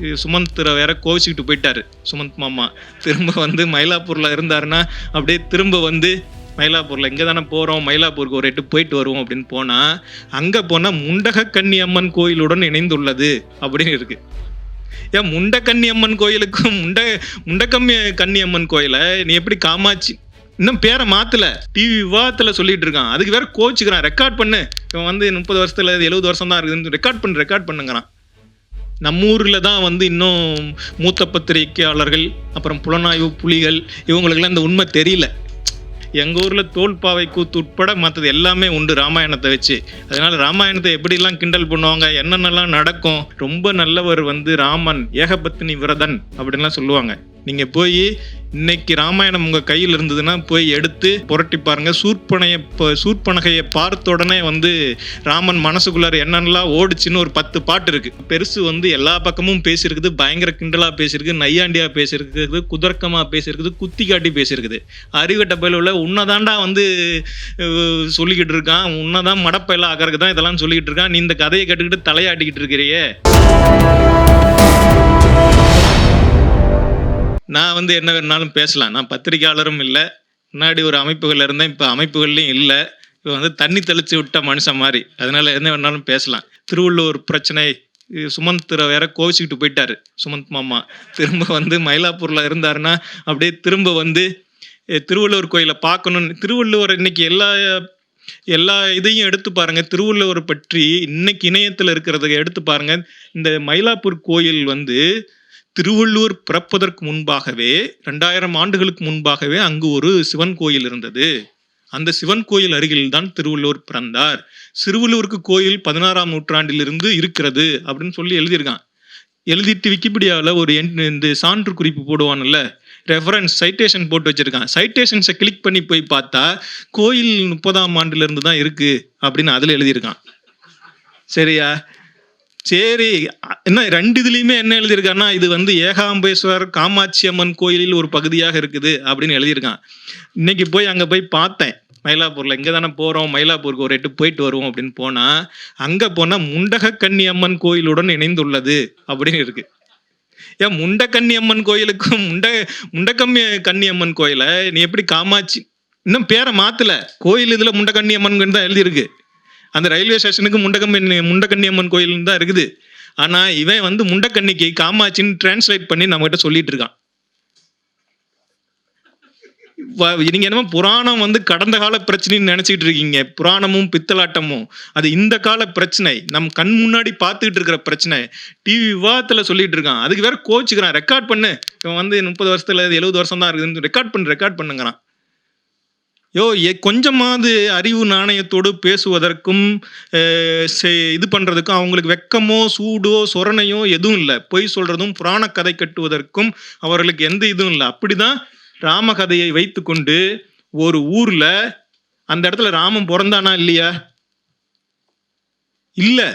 இது சுமந்த் வேற கோவிச்சுக்கிட்டு போயிட்டாரு. சுமந்த் மாமா. திரும்ப வந்து மயிலாப்பூர்ல இருந்தாருன்னா அப்படியே திரும்ப வந்து மயிலாப்பூர்ல இங்கே தானே போகிறோம் மயிலாப்பூருக்கு ஒரு எட்டு போயிட்டு வருவோம் அப்படின்னு போனால் அங்கே போனால் முண்டக கன்னி அம்மன் கோயிலுடன் இணைந்துள்ளது அப்படின்னு இருக்கு. ஏன் முண்டக்கன்னி அம்மன் கோயிலுக்கும் முண்ட முண்டக்கம்மி கன்னி அம்மன் கோயிலை நீ எப்படி காமாட்சி? இன்னும் பேரை மாத்தல. டிவி விவாதத்தில் சொல்லிட்டு இருக்கான். அதுக்கு வேற கோச்சுக்கிறான் ரெக்கார்ட் பண்ணு. இவன் வந்து முப்பது வருஷத்துல எழுபது வருஷம் தான் இருக்குதுன்னு ரெக்கார்ட் பண்ணு ரெக்கார்ட் பண்ணுங்கிறான். நம்ம ஊரில் தான் வந்து இன்னும் மூத்த பத்திரிகையாளர்கள் அப்புறம் புலனாய்வு புலிகள் இவங்களுக்கெல்லாம் இந்த உண்மை தெரியல. எங்கள் ஊரில் தோல்பாவை கூத்து உட்பட மற்றது எல்லாமே உண்டு ராமாயணத்தை வச்சு. அதனால் ராமாயணத்தை எப்படிலாம் கிண்டல் பண்ணுவாங்க என்னென்னலாம் நடக்கும் ரொம்ப நல்லவர் வந்து ராமன் ஏகபத்தினி விரதன் அப்படின்லாம் சொல்லுவாங்க. நீங்கள் போய் இன்னைக்கு ராமாயணம் உங்கள் கையில் இருந்ததுன்னா போய் எடுத்து புரட்டி பாருங்க. சூர்பனையை ப- சூர்பனகையை பார்த்த உடனே வந்து ராமன் மனசுக்குள்ளார என்னென்னலாம் ஓடுச்சுன்னு ஒரு பத்து பாட்டு இருக்கு. பெருசு வந்து எல்லா பக்கமும் பேசியிருக்குது. பயங்கர கிண்டலா பேசியிருக்கு. நையாண்டியா பேசியிருக்குது. குதர்க்கமா பேசியிருக்குது. குத்தி காட்டி பேசியிருக்குது. அறிவட்ட பயில உன்னதாண்டா வந்து சொல்லிக்கிட்டு இருக்கான். உன்னதான் மடப்பையில ஆகிறதுக்கு தான் இதெல்லாம் சொல்லிக்கிட்டு இருக்கான். நீ இந்த கதையை கேட்டுக்கிட்டு தலையாட்டிக்கிட்டு இருக்கிறியே. நான் வந்து என்ன வேணாலும் பேசலாம். நான் பத்திரிகையாளரும் இல்லை. முன்னாடி ஒரு அமைப்புகள் இருந்தேன். இப்போ அமைப்புகள்லையும் இல்லை. இப்போ வந்து தண்ணி தெளிச்சு விட்ட மனுஷன் மாதிரி. அதனால என்ன வேணாலும் பேசலாம். திருவள்ளூர் பிரச்சனை சுமந்த் வேற கோவிச்சுக்கிட்டு போயிட்டாரு. சுமந்த் மாமா. திரும்ப வந்து மயிலாப்பூர்ல இருந்தாருன்னா அப்படியே திரும்ப வந்து திருவள்ளுவர் கோயிலை பார்க்கணும்னு. திருவள்ளுவர் இன்னைக்கு எல்லா எல்லா இதையும் எடுத்து பாருங்க. திருவள்ளுவர் பற்றி இன்னைக்கு இணையத்தில் இருக்கிறத எடுத்து பாருங்க. இந்த மயிலாப்பூர் கோயில் வந்து திருவள்ளுவர் பிறப்பதற்கு முன்பாகவே ரெண்டாயிரம் ஆண்டுகளுக்கு முன்பாகவே அங்கு ஒரு சிவன் கோயில் இருந்தது. அந்த சிவன் கோயில் அருகில் தான் திருவள்ளுவர் பிறந்தார். சிறுவள்ளூருக்கு கோயில் பதினாறாம் நூற்றாண்டிலிருந்து இருக்கிறது அப்படின்னு சொல்லி எழுதியிருக்கான். எழுதிட்டு விக்கிபீடியாவில் ஒரு என்- இந்த சான்று குறிப்பு போடுவான்ல ரெஃபரன்ஸ் சைட்டேஷன் போட்டு வச்சிருக்கான். சைட்டேஷன்ஸை கிளிக் பண்ணி போய் பார்த்தா கோயில் முப்பதாம் ஆண்டுலேருந்து தான் இருக்குது அப்படின்னு அதில் எழுதியிருக்கான். சரியா? சரி என்ன ரெண்டு இதுலேயுமே என்ன எழுதியிருக்கான்னா இது வந்து ஏகாம்பேஸ்வரர் காமாட்சி அம்மன் கோயிலில் ஒரு பகுதியாக இருக்குது அப்படின்னு எழுதியிருக்கான். இன்னைக்கு போய் அங்கே போய் பார்த்தேன். மயிலாப்பூரில் இங்கே தானே போகிறோம் மயிலாப்பூருக்கு ஒரு எட்டு போயிட்டு வருவோம் அப்படின்னு போனால் அங்கே போனால் முண்டக கன்னி அம்மன் கோயிலுடன் இணைந்துள்ளது அப்படின்னு இருக்கு. ஏன் முண்டக்கண்ணி அம்மன் கோயிலுக்கும் முண்ட முண்டக்கம்மி கன்னி அம்மன் கோயிலை நீ எப்படி காமாட்சி இன்னும் பேரை மாற்றலை கோயில் இதில் முண்டக்கன்னி அம்மன் தான் எழுதியிருக்கு. அந்த ரயில்வே ஸ்டேஷனுக்கு முண்டக்கம்மி முண்டக்கன்னி அம்மன் கோயில் தான் இருக்குது. ஆனால் இவன் வந்து முண்டக்கன்னிக்கு காமாட்சின்னு டிரான்ஸ்லேட் பண்ணி நம்மகிட்ட சொல்லிட்டு இருக்கான். வ- நீங்க என்னமோ புராணம் வந்து கடந்த கால பிரச்சனைன்னு நினைச்சிட்டு இருக்கீங்க. புராணமும் பித்தலாட்டமும். அது இந்த கால பிரச்சனை. நம் கண் முன்னாடி பார்த்துக்கிட்டு இருக்கிற பிரச்சனை. டிவி விவாதத்துல சொல்லிட்டு இருக்கான். அதுக்கு வேற கோச்சுக்கிறான். ரெக்கார்ட் பண்ணு. இவன் வந்து முப்பது வருஷத்துல எழுபது வருஷம் தான் இருக்குதுன்னு ரெக்கார்ட் பண்ணு ரெக்கார்ட் பண்ணுங்கிறான். யோ கொஞ்சமாவது அறிவு நாணயத்தோடு பேசுவதற்கும் இது பண்ணுறதுக்கும் அவங்களுக்கு வெக்கமோ சூடோ சொரணையோ எதுவும் இல்லை. பொய் சொல்கிறதும் புராண கதை கட்டுவதற்கும் அவர்களுக்கு எந்த இதுவும் இல்லை. அப்படிதான் ராமகதையை வைத்துக்கொண்டு ஒரு ஊரில் அந்த இடத்துல ராமன் பிறந்தானா இல்லையா? இல்லை.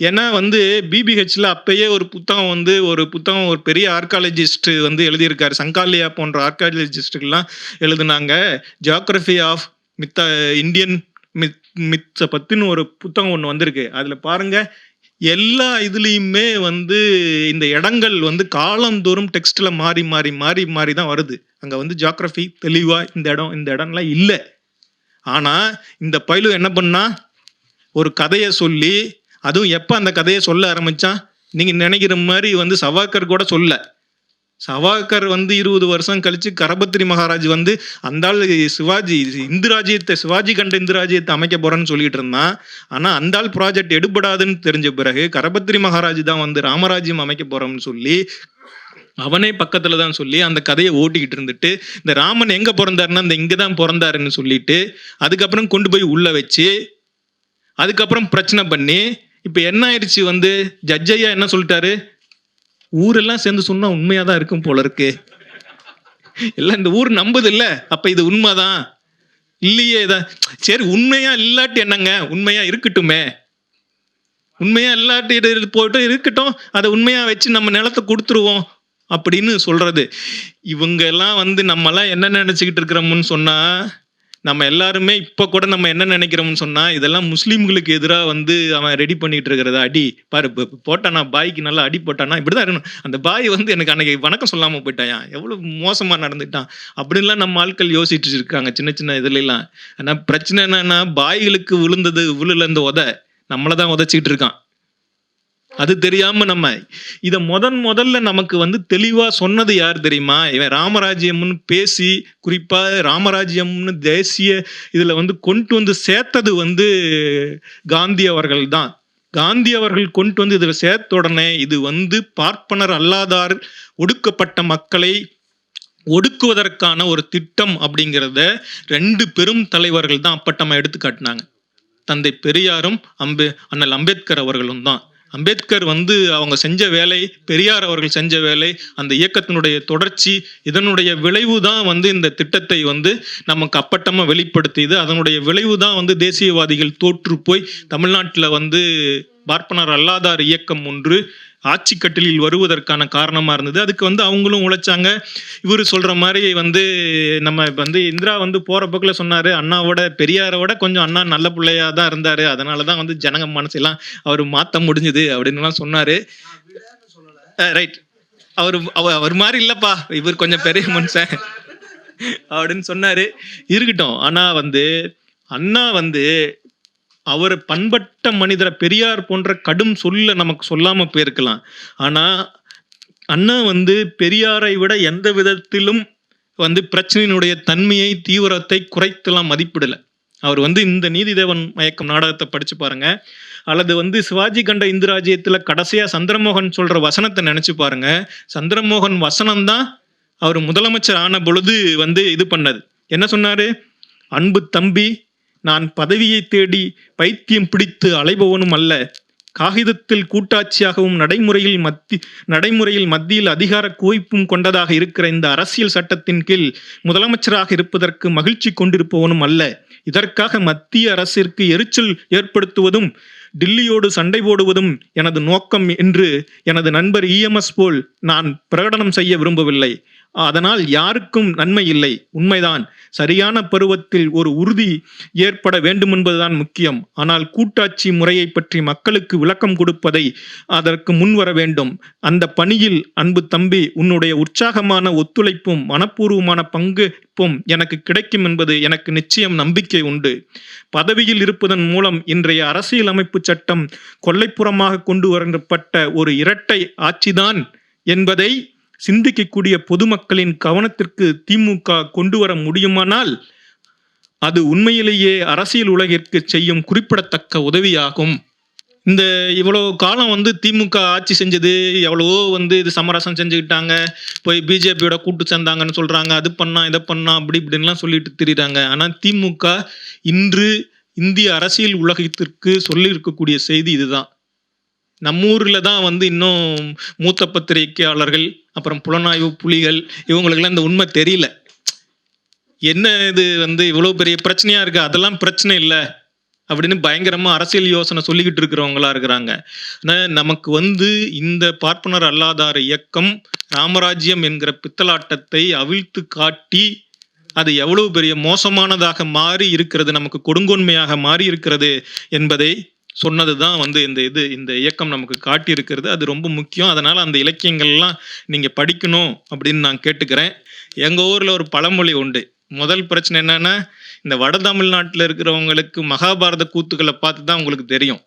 ஏன்னா வந்து பிபிஹெச்ல அப்பயே ஒரு புத்தகம் வந்து ஒரு புத்தகம் ஒரு பெரிய ஆர்காலஜிஸ்ட் வந்து எழுதியிருக்காரு. சங்காலியா போன்ற ஆர்காலஜிஸ்டுகள்லாம் எழுதுனாங்க. Geography of myth Indian myth மித்த பத்தின்னு ஒரு புத்தகம் ஒன்று வந்திருக்கு. அதில் பாருங்க எல்லா இதுலேயுமே வந்து இந்த இடங்கள் வந்து காலந்தோறும் டெக்ஸ்டில் மாறி மாறி மாறி மாறி தான் வருது. அங்கே வந்து ஜியாகிரஃபி தெளிவாக இந்த இடம் இந்த இடம்லாம் இல்லை. ஆனால் இந்த பயிலு என்ன பண்ணால் ஒரு கதையை சொல்லி அதுவும் எப்போ அந்த கதையை சொல்ல ஆரம்பிச்சான் நீங்கள் நினைக்கிற மாதிரி வந்து சவாக்கர் கூட சொல்ல. சவாக்கர் வந்து இருபது வருஷம் கழித்து கரபத்திரி மகாராஜ் வந்து அந்த ஆள் சிவாஜி இந்து ராஜ்யத்தை சிவாஜி கண்ட இந்து ராஜ்யத்தை அமைக்க போகிறேன்னு சொல்லிட்டு இருந்தான் ஆனால் அந்த ஆள் ப்ராஜெக்ட் எடுபடாதுன்னு தெரிஞ்ச பிறகு கரபத்திரி மகாராஜ் தான் வந்து ராமராஜ்யம் அமைக்க போகிறோம்னு சொல்லி அவனே பக்கத்தில் தான் சொல்லி அந்த கதையை ஓட்டிக்கிட்டு இருந்துட்டு இந்த ராமன் எங்கே பிறந்தாருன்னா இந்த இங்கே தான் பிறந்தாருன்னு சொல்லிட்டு அதுக்கப்புறம் கொண்டு போய் உள்ளே வச்சு அதுக்கப்புறம் பிரச்சனை பண்ணி இப்போ என்ன ஆயிடுச்சு வந்து? ஜட்ஜையா என்ன சொல்லிட்டாரு? ஊரெல்லாம் சேர்ந்து சொன்னா உண்மையா தான் இருக்கும் போல இருக்கு. எல்லாம் இந்த ஊர் நம்புது இல்ல அப்ப இது உண்மைதான். இல்லையே இதான் சரி உண்மையா இல்லாட்டி என்னங்க? உண்மையா இருக்கட்டுமே. உண்மையா இல்லாட்டி இது இருக்கட்டும். அதை உண்மையா வச்சு நம்ம நிலத்தை கொடுத்துருவோம் அப்படின்னு சொல்றது. இவங்க எல்லாம் வந்து நம்மலாம் என்ன நினைச்சுக்கிட்டு இருக்கிறோம்னு சொன்னா நம்ம எல்லாருமே இப்போ கூட நம்ம என்ன நினைக்கிறோம்னு சொன்னா இதெல்லாம் முஸ்லீம்களுக்கு எதிராக வந்து அவன் ரெடி பண்ணிட்டு இருக்கிறத அடி. பாரு போட்டானா பாய்க்கு நல்லா அடி போட்டானா இப்படிதான் இருக்கணும். அந்த பாய் வந்து எனக்கு அன்னைக்கு வணக்கம் சொல்லாம போயிட்டான். எவ்வளவு மோசமா நடந்துட்டான். அப்படின்லாம் நம்ம ஆட்கள் யோசிச்சுட்டு இருக்காங்க சின்ன சின்ன இதுல எல்லாம் ஆனா பிரச்சனை என்னன்னா பாய்களுக்கு விழுந்தது விழுல இந்த உத. நம்மளை தான் உதச்சிக்கிட்டு இருக்கான். அது தெரியாம நம்ம இத முதன் முதல்ல நமக்கு வந்து தெளிவா சொன்னது யார் தெரியுமா? இவன் ராமராஜ்யம்னு பேசி குறிப்பா ராமராஜ்யம்னு தேசிய இதுல வந்து கொண்டு வந்து சேர்த்தது வந்து காந்தி அவர்கள் தான் காந்தி அவர்கள் கொண்டு வந்து இதுல சேர்த்த உடனே இது வந்து பார்ப்பனர் அல்லாதார் ஒடுக்கப்பட்ட மக்களை ஒடுக்குவதற்கான ஒரு திட்டம் அப்படிங்கிறத ரெண்டு பெரும் தலைவர்கள் தான் அப்பட்டமா எடுத்து காட்டினாங்க தந்தை பெரியாரும் அம்பே அண்ணல் அம்பேத்கர் அவர்களும் தான். அம்பேத்கர் வந்து அவங்க செஞ்ச வேலை பெரியார் அவர்கள் செஞ்ச வேலை அந்த இயக்கத்தினுடைய தொடர்ச்சி இதனுடைய விளைவு தான் வந்து இந்த திட்டத்தை வந்து நமக்கு அப்பட்டமாக வெளிப்படுத்தியது. அதனுடைய விளைவு தான் வந்து தேசியவாதிகள் தோற்று போய் தமிழ்நாட்டில் வந்து பார்ப்பனர் அல்லாதார் இயக்கம் ஒன்று ஆட்சி கட்டிலில் வருவதற்கான காரணமாக இருந்தது. அதுக்கு வந்து அவங்களும் உழைச்சாங்க. இவர் சொல்கிற மாதிரி வந்து நம்ம வந்து இந்திரா வந்து போகிற பக்கில் சொன்னார் அண்ணாவோட பெரியாரோட கொஞ்சம் அண்ணா நல்ல பிள்ளையாக தான் இருந்தார். அதனால தான் வந்து ஜனங்க மனசெல்லாம் அவர் மாற்ற முடிஞ்சுது அப்படின்னுலாம் சொன்னார். ரைட் அவர் அவர் மாதிரி இல்லைப்பா. இவர் கொஞ்சம் பெரிய மனுஷன் அப்படின்னு சொன்னார். இருக்கட்டும். ஆனால் வந்து அண்ணா வந்து அவர் பண்பட்ட மனிதரை பெரியார் போன்ற கடும் சொல்ல நமக்கு சொல்லாம போயிருக்கலாம். ஆனா அண்ணா வந்து பெரியாரை விட எந்த விதத்திலும் வந்து பிரச்சனையினுடைய தன்மையை தீவிரத்தை குறைத்துலாம் மதிப்பிடல. அவர் வந்து இந்த நீதிதேவன் மயக்கம் நாடகத்தை படிச்சு பாருங்க. அல்லது வந்து சிவாஜி கண்ட இந்திராஜ்யத்தில் கடைசியா சந்திரமோகன் சொல்ற வசனத்தை நினைச்சு பாருங்க. சந்திரமோகன் வசனம் தான் அவர் முதலமைச்சர் ஆன பொழுது வந்து இது பண்ணது. என்ன சொன்னாரு? அன்பு தம்பி நான் பதவியை தேடி பைத்தியம் பிடித்து அலைபவனும் அல்ல. காகிதத்தில் கூட்டாட்சியாகவும் நடைமுறையில் மத்தி நடைமுறையில் மத்தியில் அதிகார குவிப்பும் கொண்டதாக இருக்கிற இந்த அரசியல் சட்டத்தின் கீழ் முதலமைச்சராக இருப்பதற்கு மகிழ்ச்சி கொண்டிருப்பவனும் அல்ல. இதற்காக மத்திய அரசிற்கு எரிச்சல் ஏற்படுத்துவதும் டில்லியோடு சண்டை போடுவதும் எனது நோக்கம் என்று எனது நண்பர் இஎம்எஸ் போல் நான் பிரகடனம் செய்ய விரும்பவில்லை. அதனால் யாருக்கும் நன்மை இல்லை. உண்மைதான். சரியான பருவத்தில் ஒரு உறுதி ஏற்பட வேண்டும் என்பதுதான் முக்கியம். ஆனால் கூட்டாட்சி முறையை பற்றி மக்களுக்கு விளக்கம் கொடுப்பதை அதற்கு முன்வர வேண்டும். அந்த பணியில் அன்பு தம்பி உன்னுடைய உற்சாகமான ஒத்துழைப்பும் மனப்பூர்வமான பங்குப்பும் எனக்கு கிடைக்கும் என்பது எனக்கு நிச்சயம் நம்பிக்கை உண்டு. பதவியில் இருப்பதன் மூலம் இன்றைய அரசியலமைப்பு சட்டம் கொல்லைப்புறமாக கொண்டு வரப்பட்ட ஒரு இரட்டை ஆட்சிதான் என்பதை சிந்திக்கக்கூடிய பொதுமக்களின் கவனத்திற்கு திமுக கொண்டு வர முடியுமானால் அது உண்மையிலேயே அரசியல் உலகிற்கு செய்யும் குறிப்பிடத்தக்க உதவியாகும். இந்த இவ்வளோ காலம் வந்து திமுக ஆட்சி செஞ்சது எவ்வளவோ வந்து இது சமரசம் செஞ்சுக்கிட்டாங்க போய் பிஜேபியோட கூட்டு சேர்ந்தாங்கன்னு சொல்கிறாங்க அது பண்ணா இதை பண்ணா அப்படி இப்படின்லாம் சொல்லிட்டு திரிகிறாங்க ஆனால் திமுக இன்று இந்திய அரசியல் உலகத்திற்கு சொல்லியிருக்கக்கூடிய செய்தி இதுதான். நம்ம ஊரில் தான் வந்து இன்னும் மூத்த பத்திரிகையாளர்கள் அப்புறம் புலனாய்வு புலிகள் இவங்களுக்கெல்லாம் இந்த உண்மை தெரியல. என்ன இது வந்து இவ்வளோ பெரிய பிரச்சனையாக இருக்குது அதெல்லாம் பிரச்சனை இல்லை அப்படின்னு பயங்கரமாக அரசியல் யோசனை சொல்லிக்கிட்டு இருக்கிறவங்களா இருக்கிறாங்க. ஆனா, நமக்கு வந்து இந்த பார்ப்பனர் அல்லாதார் இயக்கம் ராமராஜ்யம் என்கிற பித்தலாட்டத்தை அவிழ்த்து காட்டி அது எவ்வளவு பெரிய மோசமானதாக மாறி இருக்கிறது நமக்கு கொடுங்கோன்மையாக மாறி இருக்கிறது என்பதை சொன்னது தான் வந்து இந்த இது இந்த இயக்கம் நமக்கு காட்டியிருக்கிறது. அது ரொம்ப முக்கியம். அதனால் அந்த இலக்கியங்கள்லாம் நீங்கள் படிக்கணும் அப்படின்னு நான் கேட்டுக்கிறேன். எங்கள் ஊரில் ஒரு பழமொழி உண்டு. முதல் பிரச்சனை என்னென்னா இந்த வட தமிழ்நாட்டில் இருக்கிறவங்களுக்கு மகாபாரத கூத்துக்களை பார்த்து தான் உங்களுக்கு தெரியும்.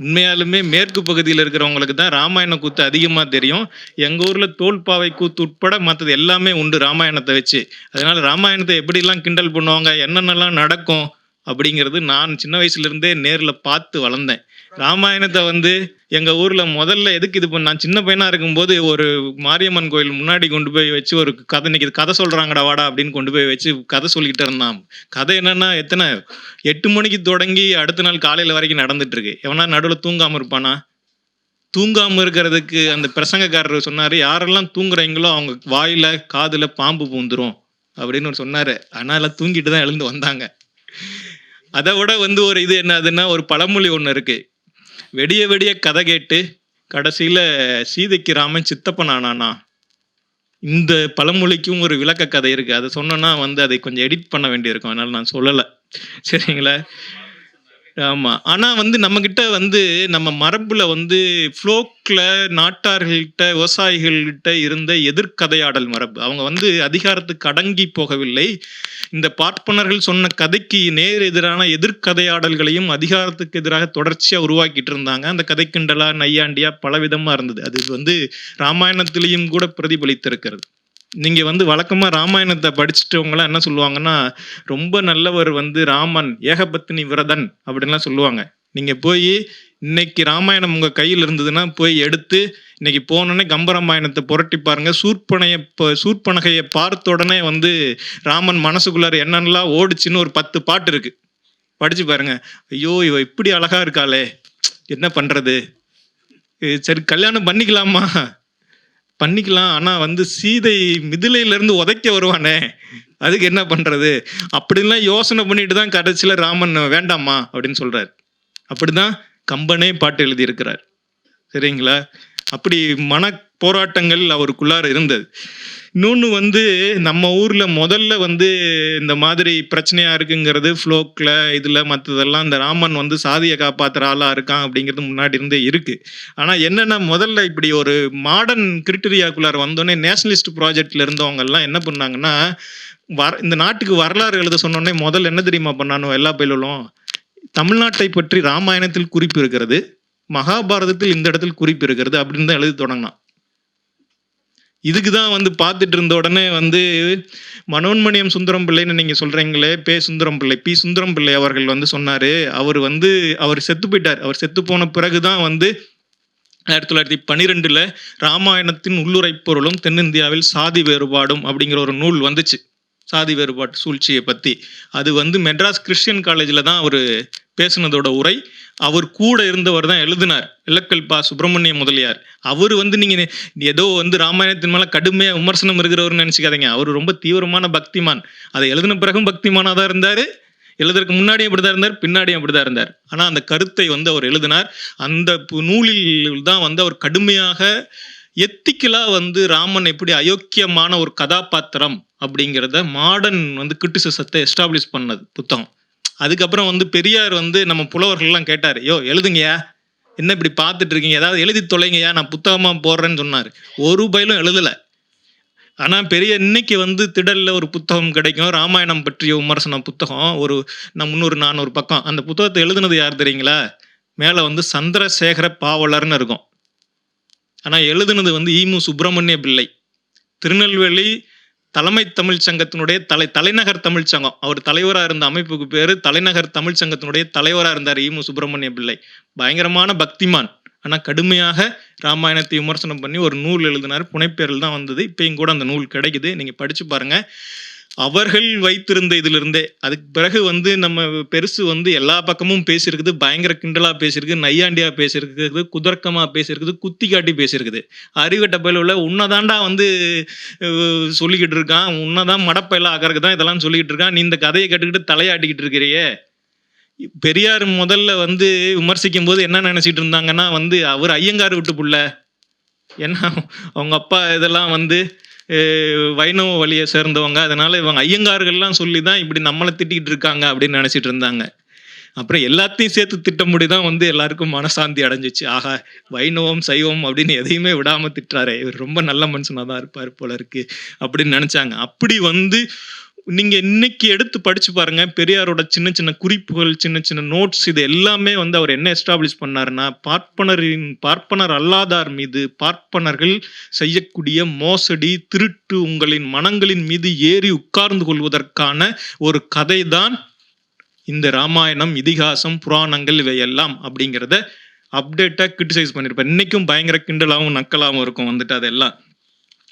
உண்மையாலுமே மேற்கு பகுதியில் இருக்கிறவங்களுக்கு தான் ராமாயண கூத்து அதிகமாக தெரியும். எங்கள் ஊரில் தோல்பாவை கூத்து உட்பட மற்றது எல்லாமே உண்டு ராமாயணத்தை வச்சு. அதனால் ராமாயணத்தை எப்படிலாம் கிண்டல் பண்ணுவாங்க என்னென்னலாம் நடக்கும் அப்படிங்கிறது நான் சின்ன வயசுலேருந்தே நேரில் பார்த்து வளர்ந்தேன். ராமாயணத்தை வந்து எங்கள் ஊரில் முதல்ல எதுக்கு இது பண்ண நான் சின்ன பையனாக இருக்கும்போது ஒரு மாரியம்மன் கோயில் முன்னாடி கொண்டு போய் வச்சு ஒரு கதை இன்னைக்கு இது கதை சொல்கிறாங்கடா வாடா அப்படின்னு கொண்டு போய் வச்சு கதை சொல்லிக்கிட்டு இருந்தான். கதை என்னென்னா எத்தனை எட்டு மணிக்கு தொடங்கி அடுத்த நாள் காலையில் வரைக்கும் நடந்துட்டுருக்கு. எவனா நடுவில் தூங்காமல் இருப்பானா? தூங்காமல் இருக்கிறதுக்கு அந்த பிரசங்கக்காரர் சொன்னார் யாரெல்லாம் தூங்குறீங்களோ அவங்க வாயில் காதில் பாம்பு பூந்துரும். அப்படின்னு ஒரு சொன்னாரு. அதனால தூங்கிட்டு தான் எழுந்து வந்தாங்க. அதை விட வந்து ஒரு இது என்னதுன்னா ஒரு பழமொழி ஒன்று இருக்கு. வெடிய வெடிய கதை கேட்டு கடைசியில் சீதைக்கு ராமன் சித்தப்பன் இந்த பழமொழிக்கும் ஒரு விளக்க கதை இருக்குது அதை சொன்னோன்னா வந்து அதை கொஞ்சம் எடிட் பண்ண வேண்டியிருக்கும். அதனால் நான் சொல்லலை. சரிங்களா? ஆமாம் ஆனால் வந்து நம்மக்கிட்ட வந்து நம்ம மரபில் வந்து ஃப்ளோக்கில் நாட்டார்கள்கிட்ட விவசாயிகள்கிட்ட இருந்த எதிர்கதையாடல் மரபு. அவங்க வந்து அதிகாரத்துக்கு அடங்கி போகவில்லை. இந்த பார்ப்பனர்கள் சொன்ன கதைக்கு நேர் எதிரான எதிர்கதையாடல்களையும் அதிகாரத்துக்கு எதிராக தொடர்ச்சியாக உருவாக்கிட்டு இருந்தாங்க. அந்த கதை கிண்டலா நையாண்டியா பலவிதமாக இருந்தது. அது வந்து ராமாயணத்திலையும் கூட பிரதிபலித்திருக்கிறது. நீங்கள் வந்து வழக்கமாக ராமாயணத்தை படிச்சுட்டவங்களாம் என்ன சொல்லுவாங்கன்னா ரொம்ப நல்லவர் வந்து ராமன் ஏகபத்தினி விரதன் அப்படின்லாம் சொல்லுவாங்க. நீங்கள் போய் இன்னைக்கு ராமாயணம் உங்கள் கையில் இருந்ததுன்னா போய் எடுத்து இன்னைக்கு போனோடனே கம்பராமாயணத்தை புரட்டி பாருங்க. சூர்பனைய ப- சூர்பனகையை பார்த்த உடனே வந்து ராமன் மனசுக்குள்ளார என்னென்னலாம் ஓடுச்சுன்னு ஒரு பத்து பாட்டு இருக்கு. படிச்சு பாருங்க. ஐயோ இவ இப்படி அழகா இருக்காளே. என்ன பண்றது? சரி கல்யாணம் பண்ணிக்கலாமா? பண்ணிக்கலாம் ஆனால் வந்து சீதை மிதிலையிலேருந்து உதைக்க வருவானே அதுக்கு என்ன பண்ணுறது அப்படின்லாம் யோசனை பண்ணிட்டு தான் கடைசியில் ராமன் வேண்டாமா அப்படின்னு சொல்றாரு. அப்படிதான் கம்பனே பாட்டு எழுதியிருக்கிறார். சரிங்களா? அப்படி மன போராட்டங்கள் அவருக்குள்ளார இருந்தது. இன்னொன்று வந்து நம்ம ஊரில் முதல்ல வந்து இந்த மாதிரி பிரச்சனையாக இருக்குங்கிறது ஃப்ளோக்கில் இதில் மற்றதெல்லாம் இந்த ராமன் வந்து சாதியை காப்பாற்றுற ஆளாக இருக்கான் அப்படிங்கிறது முன்னாடி இருந்தே இருக்குது ஆனால் என்னென்னா முதல்ல இப்படி ஒரு மாடர்ன் கிரிட்டரியாக்குள்ளார வந்தோடனே நேஷனலிஸ்ட் ப்ராஜெக்டில் இருந்தவங்கெல்லாம் என்ன பண்ணாங்கன்னா வர இந்த நாட்டுக்கு வரலாறு எழுத சொன்னோடனே முதல்ல என்ன தெரியுமா பண்ணானோ எல்லா பயிலும் தமிழ்நாட்டை பற்றி ராமாயணத்தில் குறிப்பு இருக்கிறது மகாபாரதத்தில் இந்த இடத்தில் குறிப்பு இருக்கிறது அப்படின்னு தான் எழுதி தொடங்கினான். இதுக்கு தான் வந்து பார்த்துட்டு இருந்த உடனே வந்து மனோன்மணியம் சுந்தரம் பிள்ளைன்னு நீங்கள் சொல்கிறீங்களே பே சுந்தரம் பிள்ளை பி சுந்தரம் பிள்ளை அவர்கள் வந்து சொன்னார். அவர் வந்து அவர் செத்து போயிட்டார். அவர் செத்து போன பிறகு தான் வந்து ஆயிரத்தி தொள்ளாயிரத்தி பன்னிரெண்டில் ராமாயணத்தின் உள்ளுரை பொருளும் தென்னிந்தியாவில் சாதி வேறுபாடும் அப்படிங்கிற ஒரு நூல் வந்துச்சு. சாதி வேறுபாட்டு சூழ்ச்சியை பற்றி அது வந்து மெட்ராஸ் கிறிஸ்டியன் காலேஜில் தான் அவர் பேசுனதோட உரை. அவர் கூட இருந்தவர் தான் எழுதினார். இலக்கல் பா சுப்பிரமணிய முதலியார். அவர் வந்து நீங்கள் ஏதோ வந்து ராமாயணத்தின் மேலே கடுமையாக விமர்சனம் இருக்கிறவர்னு நினச்சிக்காதீங்க. அவர் ரொம்ப தீவிரமான பக்திமான். அதை எழுதின பிறகும் பக்திமானாக தான் இருந்தார். எழுதுறதுக்கு முன்னாடியும் அப்படி தான் இருந்தார் பின்னாடியும் அப்படி தான் இருந்தார். ஆனால் அந்த கருத்தை வந்து அவர் எழுதினார். அந்த பு- நூலில் தான் வந்து அவர் கடுமையாக எத்திக்கலாக வந்து ராமன் எப்படி அயோக்கியமான ஒரு கதாபாத்திரம் அப்படிங்கிறத மாடர்ன் வந்து கிரிட்டிசிசத்தை எஸ்டாப்ளிஷ் பண்ணது புத்தகம். அதுக்கப்புறம் வந்து பெரியார் வந்து நம்ம புலவர்கள்லாம் கேட்டார் யோ எழுதுங்கயா என்ன இப்படி பார்த்துட்டு இருக்கீங்க ஏதாவது எழுதி தொலைங்கயா நான் புத்தகமாக போடுறேன்னு சொன்னார். ஒரு பயிலும் எழுதலை. ஆனால் பெரிய இன்னைக்கு வந்து திடலில் ஒரு புத்தகம் கிடைக்கும். ராமாயணம் பற்றிய விமர்சன புத்தகம். ஒரு நான் முந்நூறு நானூறு பக்கம். அந்த புத்தகத்தை எழுதுனது யார் தெரியுங்களா? மேலே வந்து சந்திரசேகர பாவலர்னு இருக்கும். ஆனால் எழுதுனது வந்து ஈமு சுப்பிரமணிய பிள்ளை. திருநெல்வேலி தலைமை தமிழ் சங்கத்தினுடைய தலை தலைநகர் தமிழ் சங்கம். அவர் தலைவராக இருந்த அமைப்புக்கு பேர் தலைநகர் தமிழ் சங்கத்தினுடைய தலைவராக இருந்தார் ஈமு சுப்பிரமணிய பிள்ளை. பயங்கரமான பக்திமான். ஆனால் கடுமையாக ராமாயணத்தை விமர்சனம் பண்ணி ஒரு நூல் எழுதினார். புனைப்பேரில் தான் வந்தது. இப்பயும் கூட அந்த நூல் கிடைக்குது. நீங்கள் படித்து பாருங்கள் அவர்கள் வைத்திருந்த இதிலிருந்தே அதுக்கு பிறகு வந்து நம்ம பெருசு வந்து எல்லா பக்கமும் பேசியிருக்குது பயங்கர கிண்டலாக பேசியிருக்கு நையாண்டியா பேசியிருக்குது குதர்க்கமாக பேசியிருக்குது குத்தி காட்டி பேசியிருக்குது. அறிவட்ட பயில உன்னதாண்டா வந்து சொல்லிக்கிட்டு இருக்கான் உன்னதான் மடப்பையில ஆக்கறதுக்கு தான் இதெல்லாம் சொல்லிக்கிட்டு இருக்கான் நீ இந்த கதையை கேட்டுக்கிட்டு தலையாட்டிக்கிட்டு இருக்கிறியே. பெரியார் முதல்ல வந்து விமர்சிக்கும் போது என்ன நினைச்சிட்டு இருந்தாங்கன்னா வந்து அவர் ஐயங்கார் விட்டு புள்ள. ஏன்னா அவங்க அப்பா இதெல்லாம் வந்து வைணவ வழியை சேர்ந்தவங்க. அதனால இவங்க ஐயங்கார்கள்லாம் சொல்லி தான் இப்படி நம்மளை திட்டிகிட்டு இருக்காங்க அப்படின்னு நினச்சிட்டு இருந்தாங்க. அப்புறம் எல்லாத்தையும் சேர்த்து திட்டமுடி தான் வந்து எல்லாருக்கும் மனசாந்தி அடைஞ்சிச்சு. ஆகா வைணவம் சைவம் அப்படின்னு எதையுமே விடாமல் திட்டுறாரு. இவர் ரொம்ப நல்ல மனுஷனாக தான் இருப்பார் போல இருக்கு அப்படின்னு நினச்சாங்க. அப்படி வந்து நீங்க இன்னைக்கு எடுத்து படிச்சு பாருங்க பெரியாரோட சின்ன சின்ன குறிப்புகள் சின்ன சின்ன நோட்ஸ் இது எல்லாமே வந்து அவர் என்ன எஸ்டாப்ளிஷ் பண்ணாருன்னா பார்ப்பனரின் பார்ப்பனர் அல்லாதார் மீது பார்ப்பனர்கள் செய்யக்கூடிய மோசடி திருட்டு உங்களின் மனங்களின் மீது ஏறி உட்கார்ந்து கொள்வதற்கான ஒரு கதை தான் இந்த ராமாயணம் இதிகாசம் புராணங்கள் இவையெல்லாம் அப்படிங்கிறத அப்டேட்டாக கிரிட்டிசைஸ் பண்ணியிருப்பேன் இன்னைக்கும் பயங்கர கிண்டலாகவும் நக்கலாகவும் இருக்கும் வந்துட்டு அதெல்லாம்.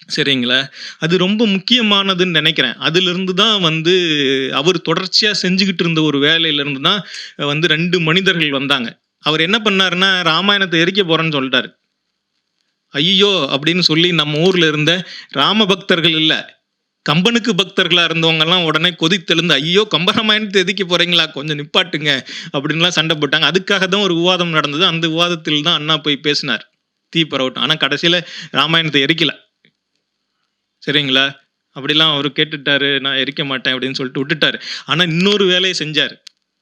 சரிங்களா? அது ரொம்ப முக்கியமானதுன்னு நினைக்கிறேன். அதிலிருந்து தான் வந்து அவர் தொடர்ச்சியாக செஞ்சுக்கிட்டு இருந்த ஒரு வேலையிலிருந்து தான் வந்து ரெண்டு மனிதர்கள் வந்தாங்க. அவர் என்ன பண்ணாருன்னா ராமாயணத்தை எரிக்க போகிறேன்னு சொல்லிட்டாரு. ஐயோ அப்படின்னு சொல்லி நம்ம ஊரில் இருந்த ராம பக்தர்கள் இல்லை கம்பனுக்கு பக்தர்களாக இருந்தவங்கெல்லாம் உடனே கொதித்தெழுந்து ஐயோ கம்பராமாயணத்தை எதிக்க போகிறீங்களா கொஞ்சம் நிப்பாட்டுங்க. அப்படின்லாம் சண்டை போட்டாங்க. அதுக்காக தான் ஒரு விவாதம் நடந்தது. அந்த விவாதத்தில் தான் அண்ணா போய் பேசினார். தீ பரவட்டும். ஆனால் கடைசியில் ராமாயணத்தை எரிக்கலை. சரிங்களா? அப்படிலாம் அவர் கேட்டுட்டாரு நான் எரிக்க மாட்டேன் அப்படின்னு சொல்லிட்டு விட்டுட்டாரு. ஆனால் இன்னொரு வேலையை செஞ்சார்.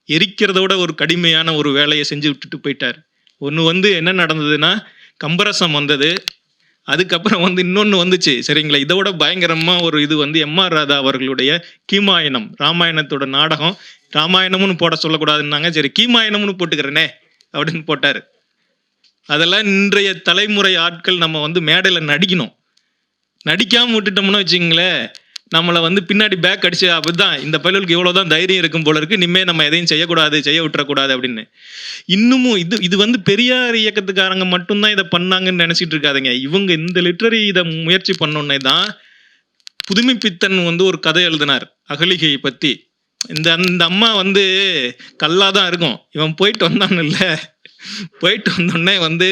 எரிக்கிறத விட ஒரு கடுமையான ஒரு வேலையை செஞ்சு விட்டுட்டு போயிட்டார். ஒன்று வந்து என்ன நடந்ததுன்னா கம்பரசம் வந்தது. அதுக்கப்புறம் வந்து இன்னொன்று வந்துச்சு. சரிங்களா? இதை விட பயங்கரமாக ஒரு இது வந்து எம்ஆர் ராதா அவர்களுடைய கீமாயணம் ராமாயணத்தோட நாடகம். ராமாயணம்னு போட சொல்லக்கூடாதுன்னாங்க. சரி கீமாயணம்னு போட்டுக்கிறேனே அப்படின்னு போட்டார். அதெல்லாம் இன்றைய தலைமுறை ஆட்கள் நம்ம வந்து மேடையில் நடிக்கணும். நடிக்காமல் விட்டுட்டோம்னு வச்சுங்களேன் நம்மளை வந்து பின்னாடி பேக் அடிச்சு அப்படிதான். இந்த பயலுக்கு இவ்வளவுதான் தைரியம் இருக்கும் போல இருக்கு. இனிமே நம்ம எதையும் செய்யக்கூடாது செய்ய விட்டுறக்கூடாது அப்படின்னு. இன்னமும் இது இது வந்து பெரியார் இயக்கத்துக்காரங்க மட்டும்தான் இதை பண்ணாங்கன்னு நினச்சிட்டு இருக்காதுங்க. இவங்க இந்த லிட்ரரி இதை முயற்சி பண்ணோன்னே தான் புதுமைப்பித்தன் வந்து ஒரு கதை எழுதினார் அகலிகையை பற்றி இந்த அந்த அம்மா வந்து கல்லாதான் இருக்கும். இவன் போயிட்டு வந்தான்னு இல்லை போயிட்டு வந்தோடனே வந்து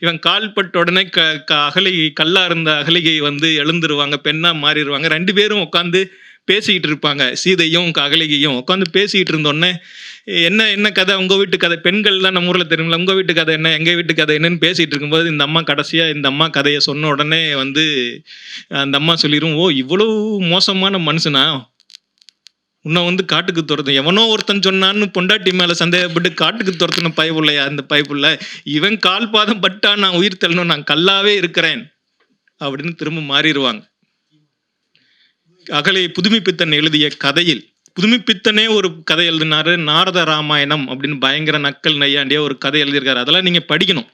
இவன் கால்பட்ட உடனே க க அகலிகை கல்லா இருந்த அகலிகை வந்து எழுந்துருவாங்க பெண்ணா மாறிடுவாங்க ரெண்டு பேரும் உட்காந்து பேசிக்கிட்டு இருப்பாங்க சீதையும் க- அகலிகையும். உட்காந்து பேசிக்கிட்டு இருந்தோடனே என்ன என்ன கதை? உங்கள் வீட்டு கதை பெண்கள் தான் நம்ம ஊரில் தெரியும்ல உங்கள் வீட்டு கதை என்ன? எங்கள் வீட்டு கதை என்னன்னு பேசிகிட்டு இருக்கும்போது இந்த அம்மா கடைசியாக இந்த அம்மா கதையை சொன்ன உடனே வந்து அந்த அம்மா சொல்லிடும் ஓ இவ்வளவு மோசமான மனுஷனா? உன்னை வந்து காட்டுக்கு துரத்தும். எவனோ ஒருத்தன் சொன்னான்னு பொண்டாட்டி மேல சந்தேகப்பட்டு காட்டுக்கு துரத்துன பயப்புள்ளையா அந்த பயப்புள்ள இவன் கால் பாதம் பட்டா நான் உயிர் தள்ளணும் நான் கல்லாவே இருக்கிறேன். அப்படின்னு திரும்ப மாறிடுவாங்க. அகலை புதுமைப்பித்தன் எழுதிய கதையில் புதுமைப்பித்தனே ஒரு கதை எழுதினாரு நாரத ராமாயணம் அப்படின்னு பயங்கர நக்கல் நையாண்டிய ஒரு கதை எழுதியிருக்காரு. அதெல்லாம் நீங்க படிக்கணும்.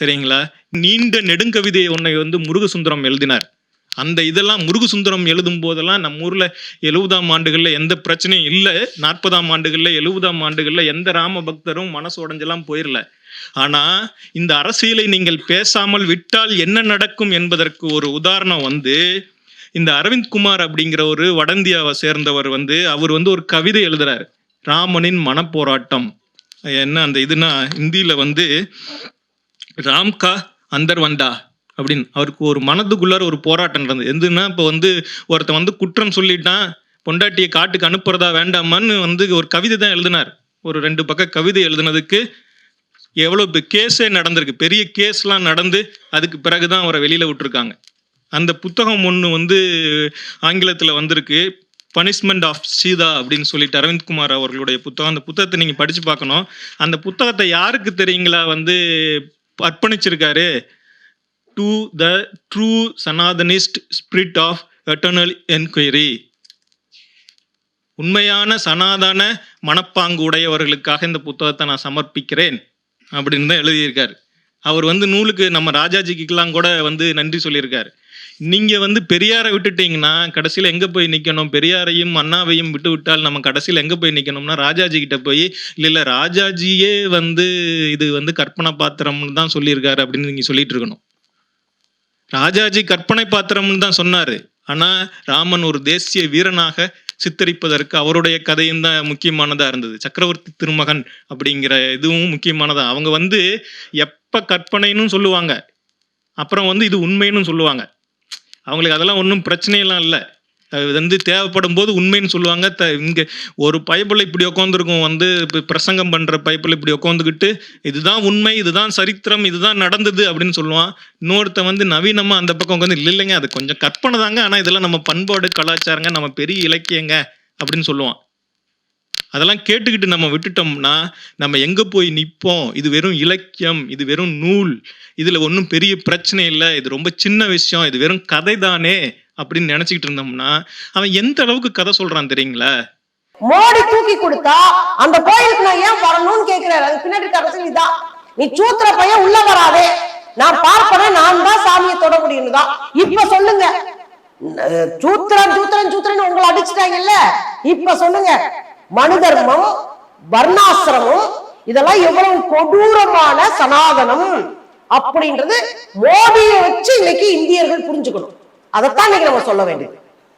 சரிங்களா? நீண்ட நெடுங்கவிதை ஒன்றை வந்து முருகசுந்தரம் எழுதினார். அந்த இதெல்லாம் முருகசுந்தரம் எழுதும் போதெல்லாம் நம்ம ஊரில் எழுபதாம் ஆண்டுகளில் எந்த பிரச்சனையும் இல்லை. நாற்பதாம் ஆண்டுகளில் எழுபதாம் ஆண்டுகளில் எந்த ராம பக்தரும் மனசு உடைஞ்செல்லாம் போயிடல ஆனா இந்த அரசியலை நீங்கள் பேசாமல் விட்டால் என்ன நடக்கும் என்பதற்கு ஒரு உதாரணம் வந்து இந்த அரவிந்த் குமார் அப்படிங்கிற ஒரு வடந்தியாவை சேர்ந்தவர் வந்து அவர் வந்து ஒரு கவிதை எழுதுறாரு. ராமனின் மனப்போராட்டம். என்ன அந்த இதுனா இந்தியில வந்து ராம்கா அந்தர் வந்தா அப்படின்னு. அவருக்கு ஒரு மனதுக்குள்ளார ஒரு போராட்டம் நடந்தது. எதுன்னா இப்போ வந்து ஒருத்தன் வந்து குற்றம் சொல்லிட்டான் பொண்டாட்டியை காட்டுக்கு அனுப்புறதா வேண்டாமான்னு வந்து ஒரு கவிதை தான் எழுதினார். ஒரு ரெண்டு பக்கம் கவிதை எழுதுனதுக்கு எவ்வளோ கேஸே நடந்திருக்கு. பெரிய கேஸ்லாம் நடந்து அதுக்கு பிறகு தான் அவரை வெளியில் விட்டுருக்காங்க. அந்த புத்தகம் ஒன்று வந்து ஆங்கிலத்தில் வந்திருக்கு. பனிஷ்மெண்ட் ஆஃப் சீதா அப்படின்னு சொல்லிட்டு அரவிந்த்குமார் அவர்களுடைய புத்தகம். அந்த புத்தகத்தை நீங்கள் படித்து பார்க்கணும். அந்த புத்தகத்தை யாருக்கு தெரியுங்களா வந்து அர்ப்பணிச்சிருக்காரு? To the true sanatanist spirit of eternal enquiry உண்மையான சனாதன மனப்பாங்கு உடையவர்களுக்காக இந்த புத்தகத்தை நான் சமர்ப்பிக்கிறேன் அப்படின்னு தான் எழுதியிருக்காரு. அவர் வந்து நூலுக்கு நம்ம ராஜாஜிக்கெல்லாம் கூட வந்து நன்றி சொல்லியிருக்காரு. நீங்க வந்து பெரியாரை விட்டுட்டீங்கன்னா கடைசியில் எங்க போய் நிக்கணும்? பெரியாரையும் அண்ணாவையும் விட்டு விட்டால் நம்ம கடைசியில் எங்க போய் நிக்கணும்னா ராஜாஜி கிட்ட போய் இல்ல இல்ல ராஜாஜியே வந்து இது வந்து கற்பனை பாத்திரம்னு தான் சொல்லியிருக்காரு அப்படின்னு நீங்க சொல்லிட்டு இருக்கணும். ராஜாஜி கற்பனை பாத்திரம்னு தான் சொன்னாரு. ஆனா ராமன் ஒரு தேசிய வீரனாக சித்தரிப்பதற்கு அவருடைய கதையும் தான் முக்கியமானதா இருந்தது. சக்கரவர்த்தி திருமகன் அப்படிங்கிற இதுவும் முக்கியமானதா. அவங்க வந்து எப்ப கற்பனைன்னு சொல்லுவாங்க. அப்புறம் வந்து இது உண்மைன்னு சொல்லுவாங்க. அவங்களுக்கு அதெல்லாம் ஒன்றும் பிரச்சனையெல்லாம் இல்லை. அது வந்து தேவைப்படும் போது உண்மைன்னு சொல்லுவாங்க. த இங்கே ஒரு பைப்பில் இப்படி உட்காந்துருக்கும் வந்து இப்போ பிரசங்கம் பண்ணுற பைப்பில் இப்படி உட்காந்துக்கிட்டு இதுதான் உண்மை இதுதான் சரித்திரம் இதுதான் நடந்தது அப்படின்னு சொல்லுவான். இன்னொருத்தன் வந்து நவீனமாக அந்த பக்கம் உட்காந்து இல்லை இல்லைங்க அது கொஞ்சம் கற்பனை தாங்க. ஆனால் இதெல்லாம் நம்ம பண்பாடு கலாச்சாரங்க நம்ம பெரிய இலக்கியங்க அப்படின்னு சொல்லுவான். அதெல்லாம் கேட்டுக்கிட்டு நம்ம விட்டுட்டோம்னா நம்ம எங்கே போய் நிற்போம் இது வெறும் இலக்கியம் இது வெறும் நூல் இதில் ஒன்றும் பெரிய பிரச்சனை இல்லை. இது ரொம்ப சின்ன விஷயம் இது வெறும் கதை தானே அப்படின்னு நினைச்சுக்கிட்டு இருந்தோம்னா அவன் எந்த அளவுக்கு கதை சொல்றான் தெரியுங்களா? மோடி தூக்கி கொடுத்தா அந்த கோயிலுக்கு நான் ஏன் வரணும்னு கேக்குறாரு அது பின்னாடி இருக்க அரசியல் இதான் நீ சூத்திர பையன் உள்ள வராதே. நான் பார்ப்பேன்? நான் தான் சாமியை தொட முடியும் தான். இப்ப சொல்லுங்க. சூத்திரன் சூத்திரன் சூத்திரன் உங்களை அடிச்சுட்டாங்கல்ல? இப்ப சொல்லுங்க. மனு தர்மம் வர்ணாசிரமம் இதெல்லாம் எவ்வளவு கொடூரமான சனாதனம் அப்படின்றது மோடியை வச்சு இன்னைக்கு இந்தியர்கள் புரிஞ்சுக்கணும். அதைத்தான் இன்னைக்கு நம்ம சொல்ல வேண்டியது